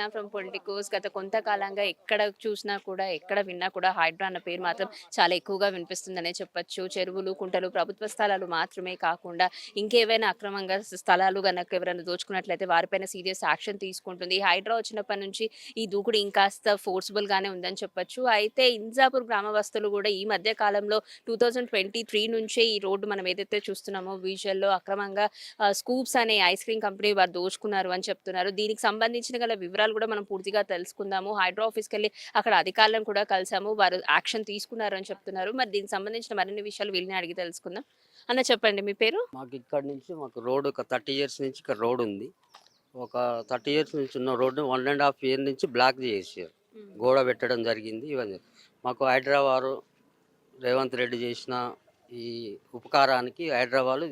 ఎవరైనా from Politicos గత కొంతకాలంగా ఎక్కడ చూసినా కూడా ఎక్కడ విన్నా కూడా హైడ్రా అన్న పేరు మాత్రం చాలా ఎక్కువగా వినిపిస్తుందనే చెప్పొచ్చు. చెరువులు కుంటలు ప్రభుత్వ స్థలాలు మాత్రమే కాకుండా ఇంకేవైనా అక్రమంగా స్థలాలు గనక ఎవరైనా దోచుకున్నట్లయితే వారిపైన సీరియస్ యాక్షన్ తీసుకుంటుంది. హైడ్రా వచ్చినప్పటి నుంచి ఈ దూకుడు ఇంకాస్త ఫోర్స్ఫుల్ గానే ఉందని చెప్పొచ్చు. అయితే ఇంజాపూర్ గ్రామవస్తులు కూడా ఈ మధ్య కాలంలో టూ థౌజండ్ ట్వంటీ త్రీ నుంచే ఈ రోడ్డు మనం ఏదైతే చూస్తున్నామో విజువల్లో అక్రమంగా స్కూప్స్ అనే ఐస్ క్రీమ్ కంపెనీ వారు దోచుకున్నారు అని చెప్తున్నారు. దీనికి సంబంధించిన గల వివరాలు కూడా మనం పూర్తిగా తెలుసుకుందాము. హైడ్రా ఆఫీస్కి వెళ్ళి అక్కడ అధికారులను కూడా కలిసాము. వారు యాక్షన్ తీసుకున్నారు అని చెప్తున్నారు. మరి దీనికి సంబంధించిన మరిన్ని విషయాలు వీళ్ళని అడిగి తెలుసుకుందాం. అన్న చెప్పండి మీ పేరు? మాకు ఇక్కడ నుంచి మాకు రోడ్ ఒక థర్టీ ఇయర్స్ నుంచి ఇక్కడ రోడ్ ఉంది. ఒక థర్టీ ఇయర్స్ నుంచి ఉన్న road one and half year నుంచి బ్లాక్ చేసారు గోడ పెట్టడం జరిగింది. ఇవన్నీ మాకు హైదరాబాద్ రేవంత్ రెడ్డి చేసిన ఈ ఉపకారానికి హైదరాబాద్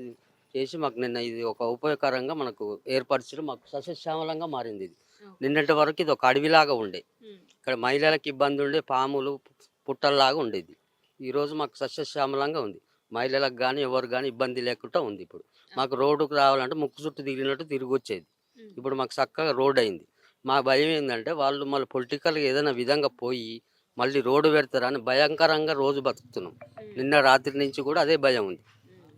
చేసి మాకు నిన్న ఇది ఒక ఉపయోగకరంగా మనకు ఏర్పరచడం మాకు సస్యశ్యామలంగా మారింది ఇది. నిన్నటి వరకు ఇది ఒక అడవిలాగా ఉండే. ఇక్కడ మహిళలకు ఇబ్బంది ఉండే పాములు పుట్టల్లాగా ఉండేది. ఈరోజు మాకు సస్యశ్యామలంగా ఉంది. మహిళలకు కానీ ఎవరు కానీ ఇబ్బంది లేకుండా ఉంది ఇప్పుడు. మాకు రోడ్డుకు రావాలంటే ముక్కు చుట్టూ తిరిగినట్టు తిరిగి వచ్చేది ఇప్పుడు మాకు చక్కగా రోడ్ అయింది. మా భయం ఏంటంటే వాళ్ళు మళ్ళీ పొలిటికల్గా ఏదైనా విధంగా పోయి మళ్ళీ రోడ్డు పెడతారని భయంకరంగా రోజు బతుకుతున్నాం. నిన్న రాత్రి నుంచి కూడా అదే భయం ఉంది.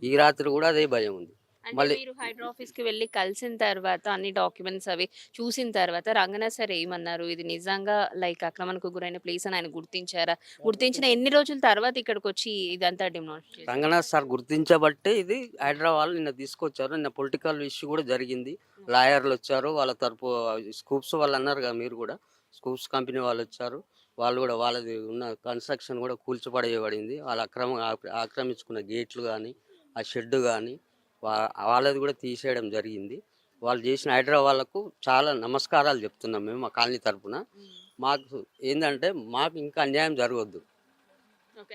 ఈ రాత్రి కూడా అదే భయం ఉంది. మళ్ళీ- మీరు హైడ్రా ఆఫీస్కి వెళ్ళి కలిసిన తర్వాత అన్ని డాక్యుమెంట్స్ అవి చూసిన తర్వాత రంగనాథ్ సార్ ఏమన్నారు? ఇది నిజంగా లైక్ ఆక్రమణకు గురైన ప్లేస్ అని ఆయన గుర్తించారా? గుర్తించిన ఎన్ని రోజుల తర్వాత ఇక్కడికి వచ్చి ఇదంతా డిమాన్స్ట్రేట్ రంగనాథ్ సార్ గుర్తించబట్టే ఇది హైదరాబాద్ నిన్న తీసుకొచ్చారు. నిన్న పొలిటికల్ ఇష్యూ కూడా జరిగింది. లాయర్లు వచ్చారు. వాళ్ళ తరపు స్కూప్స్ వాళ్ళు అన్నారు కదా మీరు కూడా. స్కూప్స్ కంపెనీ వాళ్ళు వచ్చారు. వాళ్ళు కూడా వాళ్ళది ఉన్న కన్స్ట్రక్షన్ కూడా కూల్చిపడేయబడింది. వాళ్ళు అక్రమ ఆక్ర- ఆక్రమించుకున్న గేట్లు కానీ ఆ షెడ్ కానీ వాళ్ళది కూడా తీసేయడం జరిగింది. వాళ్ళు చేసిన హైదరాబాద్ వాళ్ళకు చాలా నమస్కారాలు చెప్తున్నాం మేము మా కాలనీ తరపున. మాకు ఏంటంటే మాకు ఇంకా అన్యాయం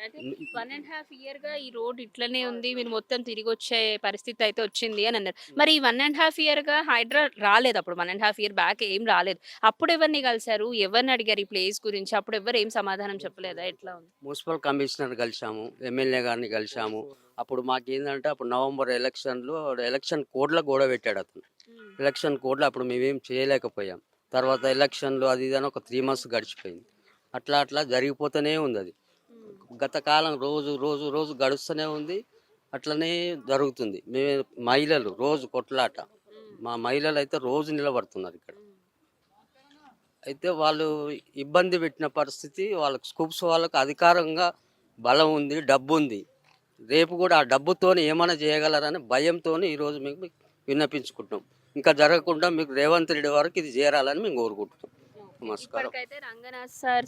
అంటే వన్ అండ్ హాఫ్ ఇయర్గా ఈ రోడ్ ఇట్లనే ఉంది మీరు మొత్తం తిరిగి వచ్చే పరిస్థితి అయితే వచ్చింది అని అన్నారు. మరి ఈ వన్ అండ్ హాఫ్ ఇయర్గా హైడ్రా రాలేదు అప్పుడు. One and half year back ఏం రాలేదు. అప్పుడు ఎవరిని కలిసారు ఎవరిని అడిగారు ఈ ప్లేస్ గురించి? అప్పుడు ఎవరు ఏం సమాధానం చెప్పలేదా? ఎట్లా ఉంది? మున్సిపల్ కమిషనర్ కలిసాము ఎమ్మెల్యే గారిని కలిసాము అప్పుడు మాకు ఏంటంటే అప్పుడు నవంబర్ ఎలక్షన్లో ఎలక్షన్ కోడ్లో గోడ పెట్టాడు అతను. ఎలక్షన్ కోడ్లో అప్పుడు మేమేం చేయలేకపోయాం. తర్వాత ఎలక్షన్లు అది ఇది అని ఒక త్రీ మంత్స్ గడిచిపోయింది. అట్లా అట్లా జరిగిపోతూనే ఉంది అది గత కాలం రోజు రోజు రోజు గడుస్తూనే ఉంది. అట్లనే జరుగుతుంది. మేము మహిళలు రోజు కొట్లాట. మా మహిళలు అయితే రోజు నిలబడుతున్నారు ఇక్కడ. అయితే వాళ్ళు ఇబ్బంది పెట్టిన పరిస్థితి వాళ్ళకి స్కూప్స్ వాళ్ళకి అధికారంగా బలం ఉంది డబ్బు ఉంది రేపు కూడా ఆ డబ్బుతో ఏమైనా చేయగలరని భయంతో ఈరోజు మీకు విన్నపించుకుంటున్నాం. ఇంకా జరగకుండా మీకు రేవంత్ రెడ్డి వరకు ఇది చేరాలని మేము కోరుకుంటున్నాం. నమస్కారం. ఇప్పటికైతే రంగనాథ్ సార్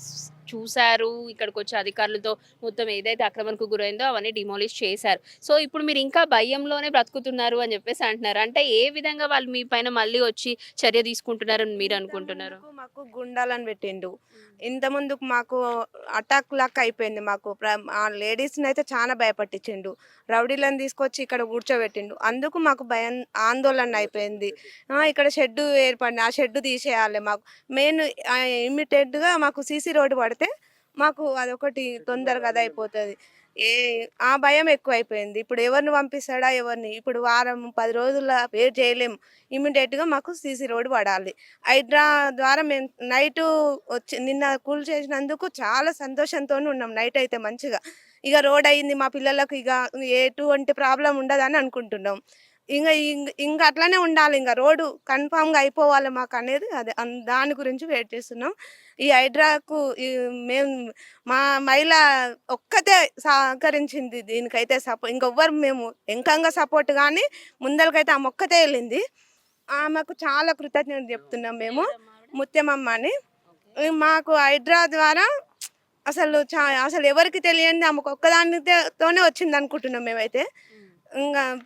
చూశారు. ఇక్కడికి వచ్చే అధికారులతో మొత్తం ఏదైతే ఆక్రమణకు గురైందో అవన్నీ డిమాలిష్ చేశారు. సో ఇప్పుడు మీరు ఇంకా భయంలోనే బ్రతుకుతున్నారు అని చెప్పేసి అంటున్నారు. అంటే ఏ విధంగా వాళ్ళు మీ పైన మళ్ళీ వచ్చి చర్య తీసుకుంటున్నారని మీరు అనుకుంటున్నారు? మాకు గుండాలని పెట్టిండు. ఇంత ముందుకు మాకు అటాక్ లాక్ అయిపోయింది మాకు. ఆ లేడీస్ని అయితే చాలా భయపట్టించిండు. రౌడీలను తీసుకొచ్చి ఇక్కడ కూర్చోబెట్టిండు. అందుకు మాకు భయం ఆందోళన అయిపోయింది. ఆ, ఇక్కడ షెడ్ ఏర్పడింది ఆ షెడ్ తీసేయాలి మాకు. మెయిన్ ఇమ్మీడియట్గా మాకు సీసీ రోడ్డు పడితే మాకు అదొకటి తొందరగా అది అయిపోతుంది. ఏ ఆ భయం ఎక్కువైపోయింది. ఇప్పుడు ఎవరిని పంపిస్తాడా ఎవరిని? ఇప్పుడు వారం పది రోజుల వెయిట్ చేయలేము. ఇమీడియట్గా మాకు సీసీ రోడ్డు పడాలి. హైడ్రా ద్వారా మేము నైట్ వచ్చి నిన్న కూల్ చేసినందుకు చాలా సంతోషంతో ఉన్నాం నైట్ అయితే మంచిగా. ఇక రోడ్ అయింది మా పిల్లలకు ఇక ఎటువంటి ప్రాబ్లం ఉండదని అనుకుంటున్నాం. ఇంకా ఇంక- ఇంకా అట్లనే ఉండాలి. ఇంకా రోడ్డు కన్ఫామ్గా అయిపోవాలి మాకు అనేది అదే. దాని గురించి వెయిట్ చేస్తున్నాం. ఈ హైడ్రాకు ఈ మేము మా మహిళ ఒక్కతే సహకరించింది దీనికైతే సపో ఇంకొవ్వరు మేము ఎంకంగా సపోర్ట్ కానీ ముందరికైతే ఆమె ఒక్కతే వెళ్ళింది. ఆమెకు చాలా కృతజ్ఞత చెప్తున్నాం మేము. ముత్యమమ్మ అని. మాకు హైడ్రా ద్వారా అసలు చా అసలు ఎవరికి తెలియంది ఆమెకు ఒక్కదానితోనే వచ్చింది అనుకుంటున్నాం మేమైతే. ఇంకా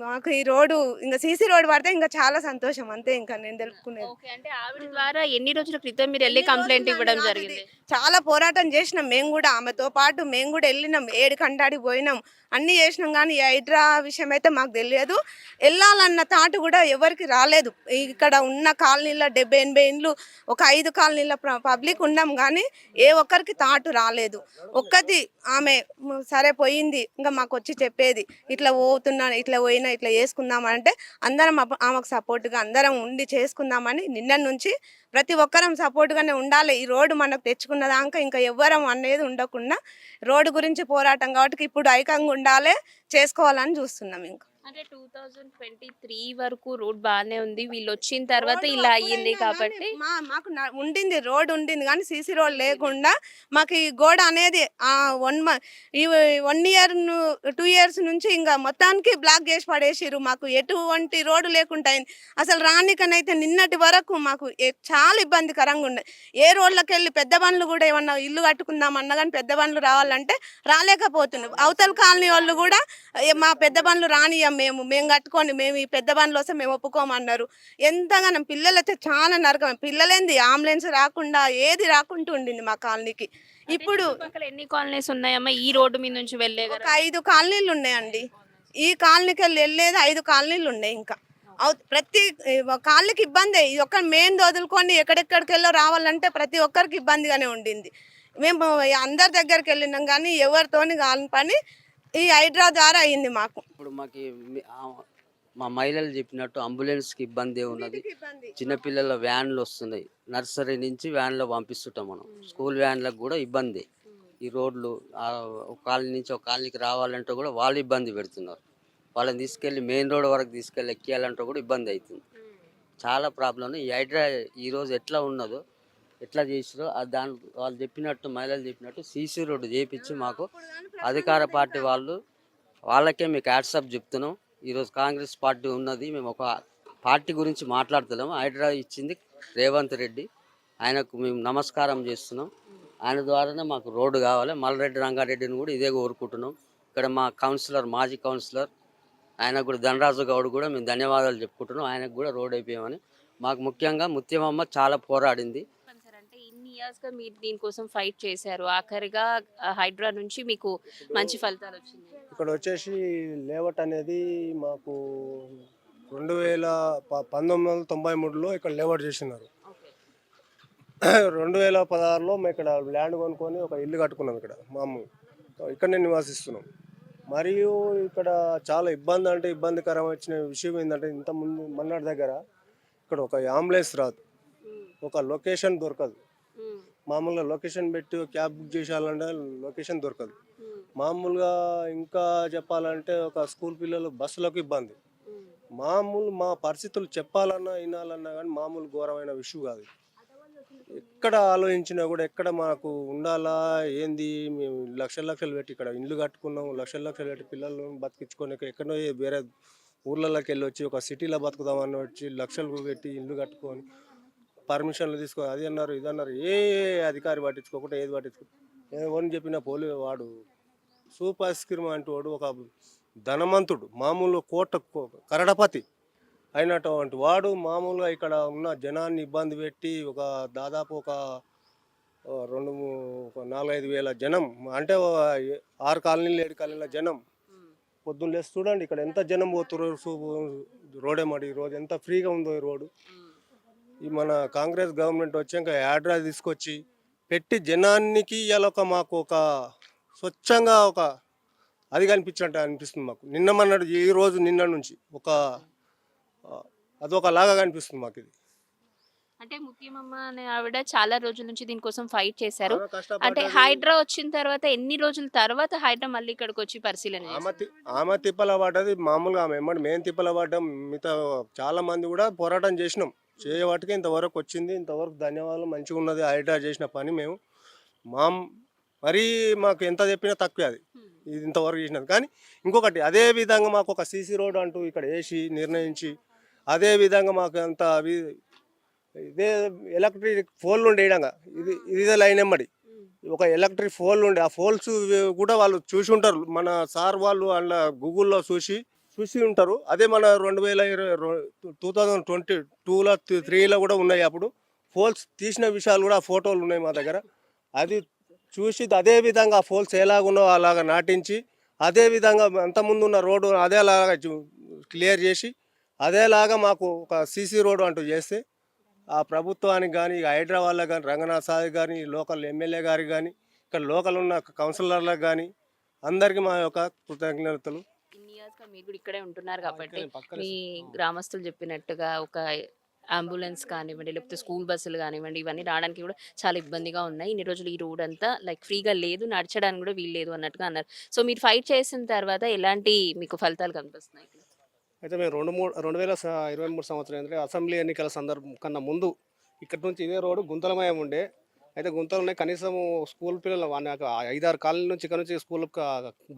మాకు ఈ రోడ్డు ఇంకా సీసీ రోడ్ పడితే ఇంకా చాలా సంతోషం. అంతే ఇంకా నేను తెలుపుకునేది ఓకే. అంటే ఆవిడ ద్వారా ఎన్ని రోజుల క్రితం మీరు వెళ్ళి కంప్లైంట్ ఇవ్వడం జరిగింది? చాలా పోరాటం చేసినాం. మేము కూడా ఆమెతో పాటు మేము కూడా వెళ్ళినాం. ఏడు కంటాడికి పోయినాం. అన్ని చేసినాం కానీ ఈ హైడ్రా విషయం అయితే మాకు తెలియదు. వెళ్ళాలన్న తాటు కూడా ఎవరికి రాలేదు. ఇక్కడ ఉన్న కాలనీలో డెబ్బై ఎనభై ఇండ్లు ఒక ఐదు కాలనీల పబ్లిక్ ఉన్నాం కానీ ఏ ఒక్కరికి తాటు రాలేదు. ఒక్కటి ఆమె "మ్, సరే పోయింది. ఇంకా మాకు వచ్చి చెప్పేది. ఇట్లా పోతున్నాను ఇట్లా పోయినా ఇట్లా చేసుకుందామంటే అందరం ఆమెకు సపోర్ట్గా అందరం ఉండి చేసుకుందామని నిన్న నుంచి ప్రతి ఒక్కరం సపోర్ట్గానే ఉండాలి. ఈ రోడ్డు మనకు తెచ్చుకున్న దాకా ఇంకా ఎవ్వరం అనేది ఉండకుండా రోడ్డు గురించి పోరాటం కాబట్టి ఇప్పుడు ఐకంగా ఉండాలి చేసుకోవాలని చూస్తున్నాం ఇంకా. అంటే టూ థౌజండ్ ట్వంటీ త్రీ వరకు రోడ్ బాగానే ఉంది. వీళ్ళు వచ్చిన తర్వాత ఇలా అయ్యింది కాబట్టి మా మాకు ఉండింది రోడ్ ఉండింది కానీ సీసీ రోడ్ లేకుండా మాకు ఈ గోడ అనేది వన్ ఈ వన్ ఇయర్ టూ ఇయర్స్ నుంచి ఇంకా మొత్తానికి బ్లాక్ చేసి పడేసిర్రు. మాకు ఎటువంటి రోడ్డు లేకుండా అయింది. అసలు రానికనైతే నిన్నటి వరకు మాకు చాలా ఇబ్బందికరంగా ఉన్నాయి ఏ రోడ్లకు వెళ్ళి పెద్ద బండ్లు కూడా ఏమన్నా ఇల్లు కట్టుకుందాం అన్నా కానీ పెద్ద బండ్లు రావాలంటే రాలేకపోతున్నాం. అవతల కాలనీ వాళ్ళు కూడా "ఏ, మా పెద్ద బండ్లు రానియం మేము మేము కట్టుకొని మేము ఈ పెద్ద బండ్లు వస్తే మేము ఒప్పుకోమన్నారు. ఎంతగానో పిల్లలు అయితే చాలా నరకం. పిల్లలేంది? అంబులెన్స్ రాకుండా ఏది రాకుండా ఉండింది మా కాలనీకి. ఇప్పుడు ఎన్ని కాలనీస్ ఉన్నాయమ్మా? ఈ రోడ్డు మీద నుంచి వెళ్ళే ఒక ఐదు కాలనీలు ఉన్నాయండి. ఈ కాలనీకి వెళ్ళి వెళ్ళేది ఐదు కాలనీలు ఉన్నాయి ఇంకా. అవు- ప్రతి కాలనీకి ఇబ్బంది. ఇది ఒక్క మెయిన్ వదులుకొని ఎక్కడెక్కడికి వెళ్ళో రావాలంటే ప్రతి ఒక్కరికి ఇబ్బందిగానే ఉండింది. మేము అందరి దగ్గరికి వెళ్ళినాం కానీ ఎవరితోని కాని పని ఈ హైడ్రా ద్వారా అయింది మాకు. ఇప్పుడు మాకు మీ- మహిళలు చెప్పినట్టు అంబులెన్స్కి ఇబ్బంది ఉన్నది. చిన్నపిల్లల వ్యాన్లు వస్తున్నాయి. నర్సరీ నుంచి వ్యాన్లో పంపిస్తుంటాం మనం. స్కూల్ వ్యాన్లకు కూడా ఇబ్బంది. ఈ రోడ్లు ఒక కాలనీ నుంచి ఒక కాలనీకి రావాలంటే కూడా వాళ్ళు ఇబ్బంది పెడుతున్నారు. వాళ్ళని తీసుకెళ్ళి మెయిన్ రోడ్ వరకు తీసుకెళ్ళి ఎక్కియాలంటే కూడా ఇబ్బంది అవుతుంది. చాలా ప్రాబ్లం ఈ హైడ్రా ఈరోజు ఎట్లా ఉన్నదో ఎట్లా చేసిరో ఆ దాని వాళ్ళు చెప్పినట్టు మహిళలు చెప్పినట్టు సీసీ రోడ్డు చేపించి మాకు అధికార పార్టీ వాళ్ళు వాళ్ళకే మీకు యాడ్సప్ చెప్తున్నాం. ఈరోజు కాంగ్రెస్ పార్టీ ఉన్నది మేము ఒక పార్టీ గురించి మాట్లాడుతున్నాం. హైడ్రా ఇచ్చింది రేవంత్ రెడ్డి. ఆయనకు మేము నమస్కారం చేస్తున్నాం. ఆయన ద్వారానే మాకు రోడ్డు కావాలి. మల్రెడ్డి రంగారెడ్డిని కూడా ఇదే కోరుకుంటున్నాం. ఇక్కడ మా కౌన్సిలర్ మాజీ కౌన్సిలర్ ఆయనకు కూడా ధనరాజు గౌడ్ కూడా మేము ధన్యవాదాలు చెప్పుకుంటున్నాం. ఆయనకు కూడా రోడ్ అయిపోయామని. మాకు ముఖ్యంగా ముత్యమమ్మ చాలా పోరాడింది చెప్పండి సార్ అంటే ఇన్ని ఇయర్స్గా మీరు దీనికోసం ఫైట్ చేశారు. ఆఖరిగా హైడ్రా నుంచి మీకు మంచి ఫలితాలు వచ్చింది. ఇక్కడ వచ్చేసి లేవట్ అనేది మాకు రెండు వేల పంతొమ్మిది వందల తొంభై మూడులో ఇక్కడ లేవట్ చేసినారు. రెండు వేల పదహారులో మేము ఇక్కడ ల్యాండ్ కొనుక్కొని ఒక ఇల్లు కట్టుకున్నాం ఇక్కడ మామూలు ఇక్కడనే నివాసిస్తున్నాం. మరియు ఇక్కడ చాలా ఇబ్బంది అంటే ఇబ్బందికరం వచ్చిన విషయం ఏంటంటే ఇంత ముందు మన్నాడు దగ్గర ఇక్కడ ఒక అంబులెన్స్ రాదు. ఒక లొకేషన్ దొరకదు. మామూలుగా లొకేషన్ పెట్టి క్యాబ్ బుక్ చేసేయాలంటే లొకేషన్ దొరకదు. మామూలుగా ఇంకా చెప్పాలంటే ఒక స్కూల్ పిల్లలు బస్సులకు ఇబ్బంది. మామూలు మా పరిస్థితులు చెప్పాలన్నా వినాలన్నా కానీ మామూలు ఘోరమైన విషయం కాదు. ఎక్కడ ఆలోచించినా కూడా ఎక్కడ మాకు ఉండాలా ఏంది మేము లక్షల లక్షలు పెట్టి ఇక్కడ ఇల్లు కట్టుకున్నాం లక్షల లక్షలు పెట్టి పిల్లలను బతికించుకొని ఎక్కడో వేరే ఊర్లలోకి వెళ్ళి వచ్చి ఒక సిటీలో బతుకుదామని వచ్చి లక్షలు పెట్టి ఇల్లు కట్టుకొని పర్మిషన్లు తీసుకో అది అన్నారు ఇది అన్నారు ఏ అధికారి పట్టించుకోకుండా ఏది పట్టించుకో ఎవరిని చెప్పిన పోలీ వాడు సూపర్ స్క్రీమ్ అంటూ వాడు ఒక ధనవంతుడు మామూలు కోట కరడపతి అయినటువంటి వాడు మామూలుగా ఇక్కడ ఉన్న జనాన్ని ఇబ్బంది పెట్టి ఒక దాదాపు ఒక రెండు ఒక నాలుగైదు వేల జనం అంటే ఆరు కాలనీలు ఏడు కాలనీల జనం పొద్దున్న లేసి చూడండి ఇక్కడ ఎంత జనం పోతున్నారు సూ- రోడే ఈ రోజు ఎంత ఫ్రీగా ఉందో ఈ రోడ్డు. ఈ మన కాంగ్రెస్ గవర్నమెంట్ వచ్చాక యాడ్రా తీసుకొచ్చి పెట్టి జనానికి ఇలా ఒక మాకు ఒక స్వచ్ఛంగా ఒక అది కనిపించినట్టు అనిపిస్తుంది మాకు. నిన్న మొన్నటి ఈ రోజు నిన్న నుంచి ఒక ఆ, అదొక లాగా కనిపిస్తుంది మాకు ఇది. అంటే ముత్యమమ్మ అనే ఆవిడ చాలా రోజుల నుంచి దీనికోసం ఫైట్ చేశారు. అంటే. హైడ్రా వచ్చిన తర్వాత ఎన్ని రోజుల తర్వాత హైడ్రా మళ్ళీ ఇక్కడికి వచ్చి పరిశీలన ఆమె తిప్పల పడ్డది మామూలుగా ఆమె మేము తిప్పల పడ్డాం మిగతా చాలా మంది కూడా పోరాటం చేసినాం. చేయవాటికి ఇంతవరకు వచ్చింది. ఇంతవరకు ధన్యవాదాలు. మంచిగా ఉన్నది. హైడ్రా చేసిన పని మేము. మా మరీ మాకు ఎంత చెప్పినా తక్కువే అది. ఇది ఇంతవరకు చేసినది. కానీ ఇంకొకటి అదే విధంగా మాకు ఒక సీసీ రోడ్ అంటూ ఇక్కడ వేసి నిర్ణయించి అదే విధంగా మాకు అంత ఇదే ఎలక్ట్రిక్ ఫోన్లు ఉండే. ఇది ఇదే లైన్ ఎమ్మడి. ఒక ఎలక్ట్రిక్ ఫోన్లు ఉండే. ఆ ఫోన్స్ కూడా వాళ్ళు చూసి ఉంటారు. మన సార్ వాళ్ళు అందులో గూగుల్లో చూసి చూసి ఉంటారు. అదే మన రెండు వేల ఇరవై టూ థౌజండ్ ట్వంటీ టూలో త్రీలో కూడా ఉన్నాయి అప్పుడు. ఫోల్స్ తీసిన విషయాలు కూడా ఫోటోలు ఉన్నాయి మా దగ్గర. అది చూసి అదే విధంగా ఫోల్స్ ఎలాగున్నో అలాగా నాటించి అదే విధంగా అంతకుముందు ఉన్న రోడ్డు అదేలాగా క్లియర్ చేసి అదేలాగా మాకు ఒక సీసీ రోడ్డు అంటూ చేస్తే ఆ ప్రభుత్వానికి కానీ హైదరాబాద్లో కానీ రంగనాథ్ సాయి కానీ లోకల్ ఎమ్మెల్యే గారికి కానీ ఇక్కడ లోకల్ ఉన్న కౌన్సిలర్లకు కానీ అందరికీ మా యొక్క కృతజ్ఞతలు. గా మీరు కూడా ఇక్కడే ఉంటున్నారు కాబట్టి మీ. గ్రామస్తులు చెప్పినట్టుగా ఒక అంబులెన్స్ కానివ్వండి లేకపోతే స్కూల్ బస్సులు కానివ్వండి ఇవన్నీ రావడానికి కూడా చాలా ఇబ్బందిగా ఉన్నాయి. ఇన్ని రోజులు ఈ రోడ్ అంతా లైక్ ఫ్రీగా లేదు నడచడానికి కూడా వీలు లేదు అన్నట్టుగా అన్నారు. సో మీరు ఫైట్ చేసిన తర్వాత ఎలాంటి మీకు ఫలితాలు కనిపిస్తున్నాయి? అయితే మేము రెండు మూడు రెండు వేల ఇరవై మూడు సంవత్సరం ఏంటంటే అసెంబ్లీ ఎన్నికల సందర్భం కన్నా ముందు ఇక్కడ నుంచి ఇదే రోడ్డు గుంతలమయం ఉండే. అయితే గుంతలు ఉన్నాయి. కనీసం స్కూల్ పిల్లలు ఐదారు కాలనీ నుంచి ఇక్కడ నుంచి స్కూల్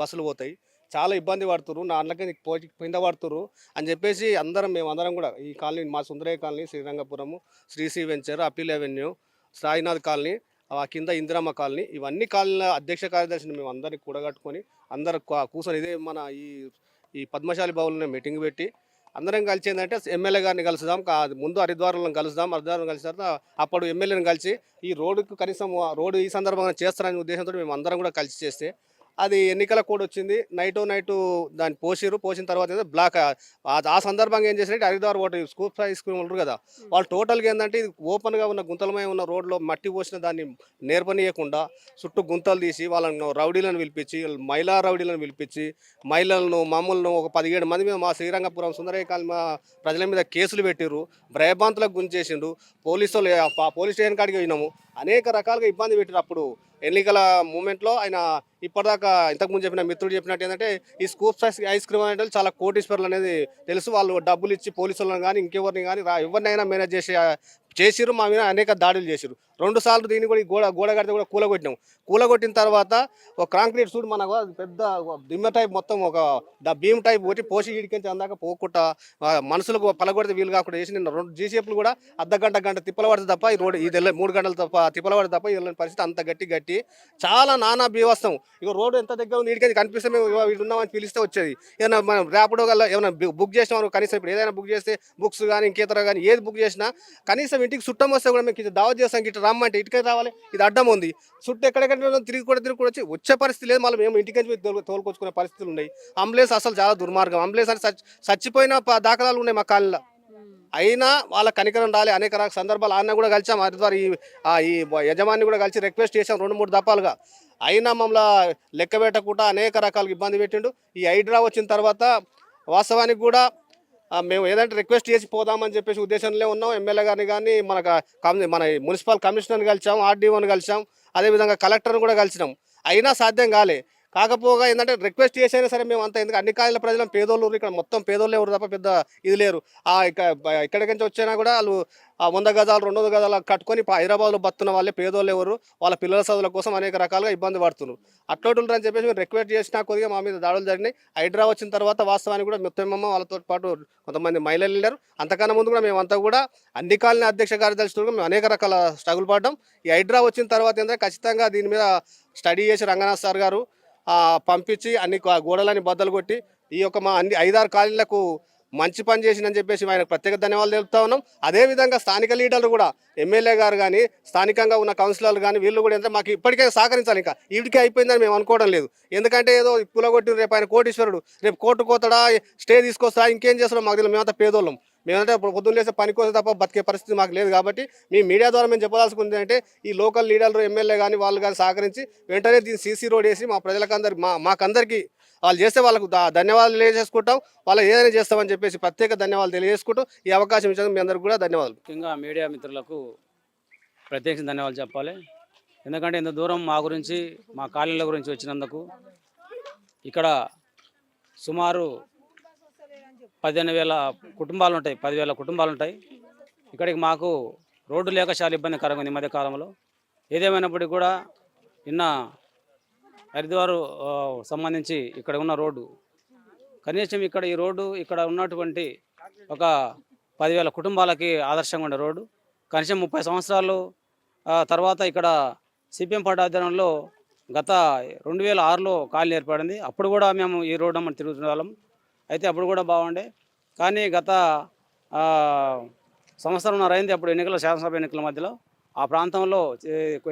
బస్సులు పోతాయి. చాలా ఇబ్బంది పడుతురు నా అన్నకి పోయి కింద పడుతురు అని చెప్పేసి అందరం మేము అందరం కూడా ఈ కాలనీ మా Sundarayya colony Srirangapuram Sri Sri venture appeal avenue Sainath colony ఆ కింద ఇందిరమ్మ కాలనీ ఇవన్నీ కాలనీల అధ్యక్ష కార్యదర్శిని మేము అందరికి కూడగట్టుకొని అందరు కూ- కూర్చొని ఇదే మన ఈ ఈ పద్మశాలి భవన్లో మీటింగ్ పెట్టి అందరం కలిసి ఏంటంటే ఎమ్మెల్యే గారిని కలుసుదాం ముందు హరిద్వారంలో కలుసుదాం హరిద్వారం కలిసిన తర్వాత అప్పుడు ఎమ్మెల్యేని కలిసి ఈ రోడ్డుకు కనీసం ఆ రోడ్డు ఈ సందర్భంగా చేస్తారనే ఉద్దేశంతో మేము అందరం కూడా కలిసి చేస్తే అది ఎన్నికల కోడ్ వచ్చింది. నైట్ నైట్ దాన్ని పోసిరు పోసిన తర్వాత ఏదో బ్లాక్ ఆ- ఆ సందర్భంగా ఏం చేసినట్టు Haridwar voter school high school ఉంటారు కదా. వాళ్ళు టోటల్గా ఏంటంటే ఇది ఓపెన్గా ఉన్న గుంతలమై ఉన్న రోడ్లో మట్టి పోసిన దాన్ని నేర్పనీయకుండా చుట్టూ గుంతలు తీసి వాళ్ళను రౌడీలను పిలిపించి మహిళా రౌడీలను పిలిపించి మహిళలను మమ్మల్ని ఒక పదిహేడు మంది మీద మా శ్రీరంగపురం సుందరయ్య మా ప్రజల మీద కేసులు పెట్టిర్రు. భయభ్రాంతులకు గుంచేసిండు పోలీసు వాళ్ళు ఆ పోలీస్ స్టేషన్ కాడికి పోయినాము. అనేక రకాలుగా ఇబ్బంది పెట్టిరు అప్పుడు. ఎన్నికల మూమెంట్లో ఆయన ఇప్పటిదాకా ఇంతకుముందు చెప్పిన మిత్రుడు చెప్పినట్టు ఏంటంటే ఈ స్కూప్ సైజ్ ఐస్ క్రీమ్ అనేది చాలా కోటీశ్వర్లు అనేది తెలుసు. వాళ్ళు డబ్బులు ఇచ్చి పోలీసులను కానీ ఇంకెవరిని కానీ రా ఎవరినైనా మేనేజ్ చేసే చేసిరు మా మీద అనేక దాడులు చేసిరు రెండు సార్లు దీన్ని కూడా గోడ గోడ కడితే కూడా కూలగొట్టినాం. కూలగొట్టిన తర్వాత ఒక కాంక్రీట్ సూట్ మనకు పెద్ద దిమ్మ టైప్ మొత్తం ఒక భీమ్ టైప్ కొట్టి పోసి ఇడికించి అందాక పోకుండా మనుషులకు పలగొడితే వీలు కాకుండా చేసి నిన్న రెండు జీసీఎఫ్లు కూడా అర్ధ గంట గంట తిప్పల పడితే తప్ప ఈ రోడ్డు ఇది మూడు గంటలు తప్ప తిప్పల పడితే తప్ప వెళ్ళని పరిస్థితి అంత గట్టి గట్టి. చాలా నానా బీవస్తాం ఇక రోడ్డు ఎంత దగ్గర ఉంది ఇడికి కనిపిస్తే మేము వీడు ఉన్నామని పిలిస్తే వచ్చేది. ఏదైనా మనం ర్యాపిడో గల ఏమైనా బుక్ చేసినాం కనీసం ఇప్పుడు ఏదైనా బుక్ చేస్తే బుక్స్ కానీ ఇంకేతర కానీ ఏది బుక్ చేసినా కనీసం ఇంటికి చుట్టం వస్తే కూడా మీకు దావత్ చేస్తాం ఇటు రమ్మంటే ఇటుకే రావాలి ఇది అడ్డం ఉంది. చుట్టూ ఎక్కడెక్కడ తిరిగి కూడా తిరిగి కూడా వచ్చి వచ్చే పరిస్థితి లేదు. మళ్ళీ మేము ఇంటికి తోలుకొచ్చుకునే పరిస్థితులు ఉన్నాయి. అంబులెన్స్ అసలు చాలా దుర్మార్గం. అంబులెన్స్ అని చచ్చిపోయిన ప- దాఖలాలు ఉన్నాయి మా కాలనీలో. అయినా వాళ్ళ కనికరం రాలి అనేక రకాల సందర్భాలు ఆయన కూడా కలిసాం. హరిద్వార్ ఈ ఈ యజమాని కూడా కలిసి రిక్వెస్ట్ చేసాం రెండు మూడు దఫాలుగా. అయినా మమ్మల్ని లెక్క పెట్టకుండా అనేక రకాలుగా ఇబ్బంది పెట్టిండు. ఈ హైడ్రా వచ్చిన తర్వాత వాస్తవానికి కూడా మేము ఏదంటే రిక్వెస్ట్ చేసి పోదామని చెప్పేసి ఉద్దేశంలో ఉన్నాం. ఎమ్మెల్యే గారిని కానీ మన మన మున్సిపల్ కమిషనర్ని కలిసాం ఆర్డీఓని కలిసాం. అదేవిధంగా కలెక్టర్ని కూడా కలిసినాం. అయినా సాధ్యం కాలే. కాకపోగా ఏంటంటే రిక్వెస్ట్ చేసైనా సరే మేము అంత ఎందుకు అన్ని కాయల ప్రజలు పేదోళ్ళు ఇక్కడ మొత్తం పేదోళ్ళు ఎవరు తప్ప పెద్ద ఇది లేరు. ఆ ఇక ఇక్కడికి నుంచి వచ్చినా కూడా వాళ్ళు వంద గజాలు రెండు వందల గజాలు కట్టుకొని హైదరాబాద్లో బతున్న వాళ్ళే పేదోళ్ళు ఎవరు వాళ్ళ పిల్లల చదువుల కోసం అనేక రకాలుగా ఇబ్బంది పడుతున్నారు. అట్టోటులు అని చెప్పేసి మేము రిక్వెస్ట్ చేసినా కొద్దిగా మా మీద దాడులు జరిగినాయి. హైడ్రా వచ్చిన తర్వాత వాస్తవానికి కూడా మొత్తం వాళ్ళతో పాటు కొంతమంది మహిళలు వెళ్ళారు. అంతకన్నా ముందు కూడా మేమంతా కూడా అన్ని కాలనీ అధ్యక్ష కార్యదర్శులు మేము అనేక రకాల స్ట్రగుల్ పడ్డాం. ఈ హైడ్రా వచ్చిన తర్వాత ఏంటంటే ఖచ్చితంగా దీని మీద స్టడీ చేసి రంగనాథ్ సార్ గారు పంపించి అన్ని గోడలని బద్దలు కొట్టి ఈ యొక్క మా అన్ని ఐదారు కాలనీలకు మంచి పని చేసిందని చెప్పేసి ఆయనకు ప్రత్యేక ధన్యవాదాలు తెలుపుతా ఉన్నాం. అదేవిధంగా స్థానిక లీడర్లు కూడా ఎమ్మెల్యే గారు కానీ స్థానికంగా ఉన్న కౌన్సిలర్లు కానీ వీళ్ళు కూడా ఎంత మాకు ఇప్పటికే సహకరించాలి ఇంకా. వీటికే అయిపోయిందని మేము అనుకోవడం లేదు. ఎందుకంటే ఏదో కులగొట్టి రేపు ఆయన కోటీశ్వరుడు రేపు కోర్టు కోతడా స్టే తీసుకొస్తా ఇంకేం చేస్తాం మాకు తెలియదు. మేమంతా పేదోళ్ళం. మేమంటే పొద్దున్న లేసే పని కోసం తప్ప బతికే పరిస్థితి మాకు లేదు కాబట్టి మీ మీడియా ద్వారా మేము చెప్పదాల్సింది అంటే ఈ లోకల్ లీడర్లు ఎమ్మెల్యే కానీ వాళ్ళు కానీ సహకరించి వెంటనే దీన్ని సీసీ రోడ్ వేసి మా ప్రజలకందరికి మా మాకందరికీ వాళ్ళు చేస్తే వాళ్ళకు ధన్యవాదాలు తెలియజేసుకుంటాం. వాళ్ళు ఏదైనా చేస్తామని చెప్పేసి ప్రత్యేక ధన్యవాదాలు తెలియజేసుకుంటాం ఈ అవకాశం ఇచ్చినందుకు మీ అందరికీ కూడా ధన్యవాదాలు. ముఖ్యంగా మీడియా మిత్రులకు ప్రత్యేకించి ధన్యవాదాలు చెప్పాలి. ఎందుకంటే ఇంత దూరం మా గురించి మా కాలనీల గురించి వచ్చినందుకు ఇక్కడ సుమారు పదిహేను వేల కుటుంబాలు ఉంటాయి. పదివేల కుటుంబాలు ఉంటాయి. ఇక్కడికి మాకు రోడ్డు లేక చాలా ఇబ్బందికరంగా ఉంది ఈ మధ్య కాలంలో. ఏదేమైనప్పటికీ కూడా నిన్న హరిద్వార్ సంబంధించి ఇక్కడ ఉన్న రోడ్డు. కనీసం ఇక్కడ ఈ రోడ్డు ఇక్కడ ఉన్నటువంటి ఒక పదివేల కుటుంబాలకి ఆదర్శంగా ఉండే రోడ్డు. కనీసం ముప్పై సంవత్సరాలు తర్వాత ఇక్కడ సిపిఎం పార్టీ ఆధ్వర్యంలో గత రెండు వేల ఆరులో కాలనీ ఏర్పడింది. అప్పుడు కూడా మేము ఈ రోడ్డు మనం తిరుగుతున్న వాళ్ళం అయితే అప్పుడు కూడా బాగుండే. కానీ గత సంవత్సరం సంవత్సరంన్నర అయింది అప్పుడు ఎన్నికల శాసనసభ ఎన్నికల మధ్యలో. ఆ ప్రాంతంలో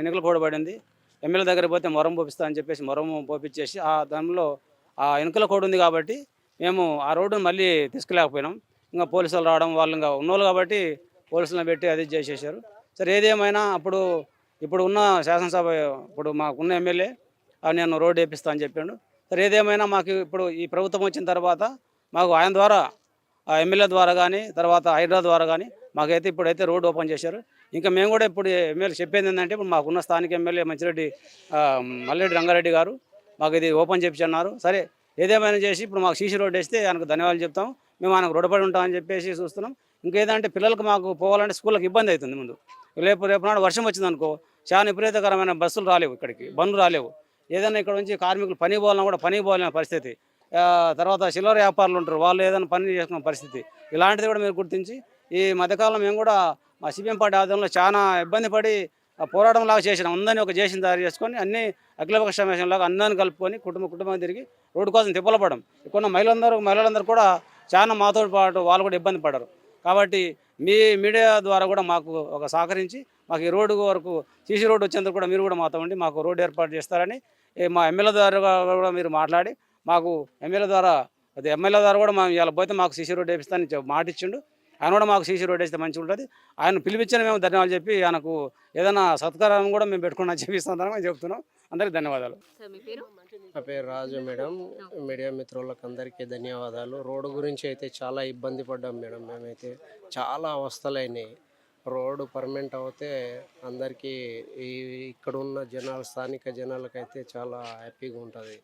ఎన్నికలు కూడబడింది. ఎమ్మెల్యే దగ్గర పోతే మొరం పోపిస్తా అని చెప్పేసి మొరం పోపించేసి ఆ దానిలో ఆ ఎనుకల కోడ్ ఉంది కాబట్టి మేము ఆ రోడ్డును మళ్ళీ తీసుకులేకపోయినాం. ఇంకా పోలీసులు రావడం వాళ్ళు ఇంకా ఉన్నోళ్ళు కాబట్టి పోలీసులను పెట్టి అది చేసేసారు సరే ఏదేమైనా అప్పుడు ఇప్పుడు ఉన్న శాసనసభ ఇప్పుడు మాకున్న ఎమ్మెల్యే నేను రోడ్డు వేపిస్తా అని చెప్పాడు. సరే ఏదేమైనా మాకు ఇప్పుడు ఈ ప్రభుత్వం వచ్చిన తర్వాత మాకు ఆయన ద్వారా ఎమ్మెల్యే ద్వారా కానీ తర్వాత హైడ్రా ద్వారా కానీ మాకైతే ఇప్పుడైతే రోడ్డు ఓపెన్ చేశారు. ఇంకా మేము కూడా ఇప్పుడు ఎమ్మెల్యే చెప్పేది ఏంటంటే ఇప్పుడు మాకున్న స్థానిక ఎమ్మెల్యే మంచిరెడ్డి మల్లెడ్డి రంగారెడ్డి గారు మాకు ఇది ఓపెన్ అన్నారు. సరే ఏదేమైనా చేసి ఇప్పుడు మాకు సీసీ రోడ్ వేస్తే ఆయనకు ధన్యవాదాలు చెప్తాం. మేము ఆయనకు రుణపడి ఉంటామని చెప్పేసి చూస్తున్నాం. ఇంకేదంటే పిల్లలకు మాకు పోవాలంటే స్కూళ్ళకి ఇబ్బంది అవుతుంది ముందు. రేపు రేపు నాడు వర్షం వచ్చింది అనుకో చాలా విపరీతకరమైన బస్సులు రాలేవు ఇక్కడికి బండ్లు రాలేవు. ఏదైనా ఇక్కడ నుంచి కార్మికులు పని పోవాలన్నా కూడా పని పోవాలనే పరిస్థితి. తర్వాత చిల్లర వ్యాపారులు ఉంటారు వాళ్ళు ఏదైనా పని చేసుకున్న పరిస్థితి. ఇలాంటిది కూడా మీరు గుర్తించి ఈ మధ్యకాలం మేము కూడా మా సిపిఎం పార్టీ ఆధ్వర్యంలో చాలా ఇబ్బంది పడి పోరాటం లాగా చేసిన అందరినీ ఒక చేసిన తయారు చేసుకొని అన్ని అఖిలపక్ష సమావేశంలాగా అందరిని కలుపుకొని కుటుంబ కుటుంబం తిరిగి రోడ్డు కోసం తిప్పలపడం. ఇక్కడ మహిళలందరూ మహిళలందరూ కూడా చాలా మాతో పాటు వాళ్ళు కూడా ఇబ్బంది పడ్డారు కాబట్టి మీ మీడియా ద్వారా కూడా మాకు ఒక సహకరించి మాకు ఈ రోడ్డు వరకు సీసీ రోడ్డు వచ్చేందుకు కూడా మీరు కూడా మాతో ఉండి మాకు రోడ్డు ఏర్పాటు చేస్తారని మా ఎమ్మెల్యే ద్వారా కూడా మీరు మాట్లాడి మాకు ఎమ్మెల్యే ద్వారా అది ఎమ్మెల్యే ద్వారా కూడా మేము ఇలా పోతే మాకు సీసీ రోడ్డు వేపిస్తానని మాట ఇచ్చిండు ఆయన కూడా మాకు సీసీ రోడ్ వేస్తే మంచిగా ఉంటుంది. ఆయన పిలిపించిన మేము ధన్యవాదాలు చెప్పి ఆయనకు ఏదైనా సత్కారం కూడా మేము పెట్టుకున్నా చెప్పిస్తామని మేము చెప్తున్నాం. అందరికీ ధన్యవాదాలు. సార్ మీ పేరు? నా పేరు రాజు మేడం. మీడియా మిత్రులకు అందరికీ ధన్యవాదాలు. రోడ్డు గురించి అయితే చాలా ఇబ్బంది పడ్డాం మేడం. మేమైతే చాలా అవస్థలైనాయి. రోడ్డు పర్మనెంట్ అవుతే అందరికీ ఈ ఇక్కడ ఉన్న జనాలు స్థానిక జనాలకైతే చాలా హ్యాపీగా ఉంటుంది.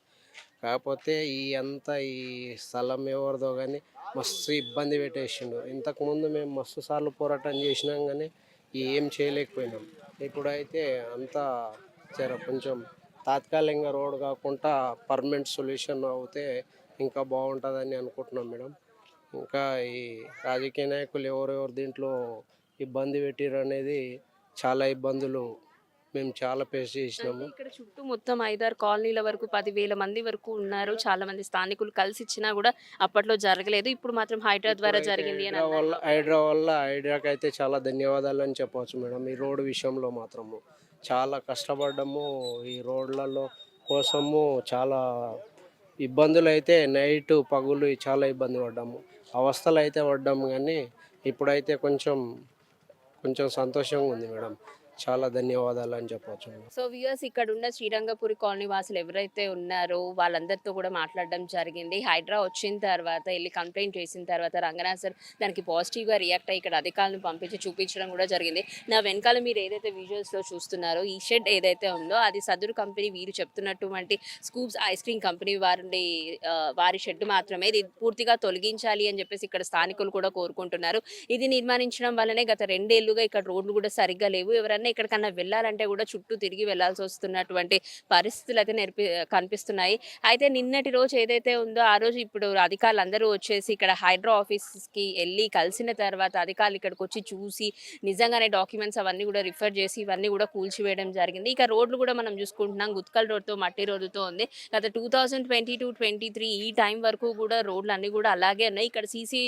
కాకపోతే ఈ అంతా ఈ స్థలం ఎవరిదో కానీ మస్తు ఇబ్బంది పెట్టేసిండు. ఇంతకుముందు మేము మస్తు సార్లు పోరాటం చేసినాం కానీ ఏం చేయలేకపోయినాం. ఇప్పుడైతే అంతా జర కొంచెం తాత్కాలికంగా రోడ్ కాకుండా పర్మనెంట్ సొల్యూషన్ అవుతే ఇంకా బాగుంటుందని అనుకుంటున్నాం మేడం. ఇంకా ఈ రాజకీయ నాయకులు ఎవరెవరు దీంట్లో ఇబ్బంది పెట్టిర్రు అనేది చాలా ఇబ్బందులు మేము చాలా ఫేస్ చేసినాము. ఇక్కడ చుట్టూ మొత్తం ఐదారు కాలనీల వరకు పదివేల మంది వరకు ఉన్నారు. చాలా మంది స్థానికులు కలిసి ఇచ్చినా కూడా అప్పట్లో జరగలేదు. ఇప్పుడు మాత్రం హైడ్రా ద్వారా జరిగింది అని హైడ్రా అన్నారు. వల్ల హైడ్రా వల్ల హైడ్రాకి అయితే చాలా ధన్యవాదాలు అని చెప్పవచ్చు మేడం. ఈ రోడ్డు విషయంలో మాత్రము చాలా కష్టపడ్డాము. ఈ రోడ్లలో కోసము చాలా ఇబ్బందులు అయితే నైట్ పగులు చాలా ఇబ్బంది పడ్డాము. అవస్థలు అయితే పడ్డాము కానీ ఇప్పుడైతే కొంచెం కొంచెం సంతోషంగా ఉంది మేడం. చాలా ధన్యవాదాలు అని చెప్పవచ్చు సో వ్యూయర్స్ ఇక్కడ ఉన్న శ్రీరంగపురి కాలనీ వాసులు ఎవరైతే ఉన్నారో వాళ్ళందరితో కూడా మాట్లాడడం జరిగింది. హైడ్రా వచ్చిన తర్వాత వెళ్ళి కంప్లైంట్ చేసిన తర్వాత రంగనాథ్ సార్ దానికి పాజిటివ్గా రియాక్ట్ అయ్యి ఇక్కడ అధికారులను పంపించి చూపించడం కూడా జరిగింది. నా వెనకాల మీరు ఏదైతే విజువల్స్లో చూస్తున్నారో ఈ షెడ్ ఏదైతే ఉందో అది సదురు కంపెనీ వీరు చెప్తున్నటువంటి స్కూప్స్ ఐస్ క్రీమ్ కంపెనీ వారి వారి షెడ్ మాత్రమే. ఇది పూర్తిగా తొలగించాలి అని చెప్పేసి ఇక్కడ స్థానికులు కూడా కోరుకుంటున్నారు. ఇది నిర్మాణించడం వల్లనే గత రెండేళ్ళుగా ఇక్కడ రోడ్లు కూడా సరిగ్గా లేవు. ఎవరన్నా ఎక్కడికన్నా వెళ్ళాలంటే కూడా చుట్టూ తిరిగి వెళ్ళాల్సి వస్తున్నటువంటి పరిస్థితులు అయితే నేర్పి కనిపిస్తున్నాయి. అయితే నిన్నటి రోజు ఏదైతే ఉందో ఆ రోజు ఇప్పుడు అధికారులు అందరూ వచ్చేసి ఇక్కడ హైడ్రా ఆఫీస్కి వెళ్ళి కలిసిన తర్వాత అధికారులు ఇక్కడికి వచ్చి చూసి నిజంగానే డాక్యుమెంట్స్ అవన్నీ కూడా రిఫర్ చేసి ఇవన్నీ కూడా కూల్చివేయడం జరిగింది. ఇక రోడ్లు కూడా మనం చూసుకుంటున్నాం. గుత్కల్ రోడ్తో మట్టి రోడ్డుతో ఉంది. గత two thousand twenty two twenty three ఈ టైం వరకు కూడా రోడ్లు అన్నీ కూడా అలాగే ఉన్నాయి. ఇక్కడ సీసీ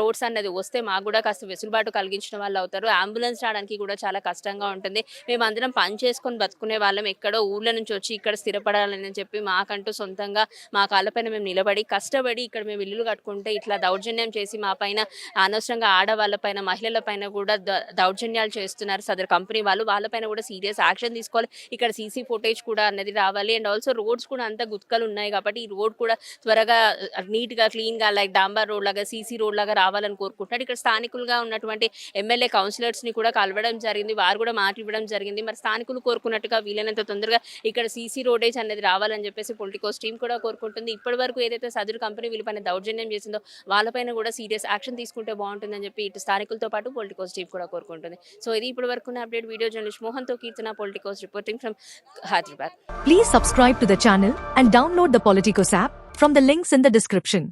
రోడ్స్ అన్నది వస్తే మాకు కూడా కాస్త వెసులుబాటు కలిగించిన వాళ్ళు అవుతారు. అంబులెన్స్ రావడానికి కూడా చాలా కష్టంగా ఉంటుంది మేమందరం పని చేసుకొని బతుకునే వాళ్ళం. ఎక్కడో ఊర్ల నుంచి వచ్చి ఇక్కడ స్థిరపడాలని చెప్పి మాకంటూ సొంతంగా మా కాళ్ళపైన మేము నిలబడి కష్టపడి ఇక్కడ మేము ఇల్లులు కట్టుకుంటే ఇట్లా దౌర్జన్యం చేసి మా పైన అనవసరంగా ఆడవాళ్ళ పైన మహిళల పైన కూడా దౌర్జన్యాలు చేస్తున్నారు సదరు కంపెనీ వాళ్ళు. వాళ్ళపైన కూడా సీరియస్ యాక్షన్ తీసుకోవాలి. ఇక్కడ సీసీ ఫుటేజ్ కూడా అన్నది రావాలి. అండ్ ఆల్సో రోడ్స్ కూడా అంత గుత్కలు ఉన్నాయి కాబట్టి ఈ రోడ్ కూడా త్వరగా నీట్గా క్లీన్గా లైక్ డాంబర్ రోడ్ లాగా సీసీ రోడ్ లాగా రావాలని కోరుకుంటున్నాడు ఇక్కడ స్థానికులుగా ఉన్నటువంటి ఎమ్మెల్యే కౌన్సిలర్స్ని కూడా కలవడం జరిగింది. వారు కూడా మాట ఇవ్వడం జరిగింది. మరి స్థానికులు కోరుకున్నట్టుగా వీలైనంత తొందరగా ఇక్కడ సీసీ రోడేజ్ అనేది రావాలని చెప్పేసి పొలిటికోస్ టీం కూడా కోరుకుంటుంది. ఇప్పటి వరకు ఏదైతే సదరు కంపెనీ వీళ్ళపైన దౌర్జన్యం చేసిందో వాళ్ళపైన కూడా సీరియస్ యాక్షన్ తీసుకుంటే బాగుంటుందని చెప్పి ఇటు స్థానికులతో పాటు పొలిటికోస్ టీం కూడా కోరుకుంటుంది. సో ఇది ఇప్పటి వరకు update. Video journalist మోహన్తో Keerthana Politicos reporting from Hyderabad. Please subscribe to the channel and download the Politicos app from the links in the description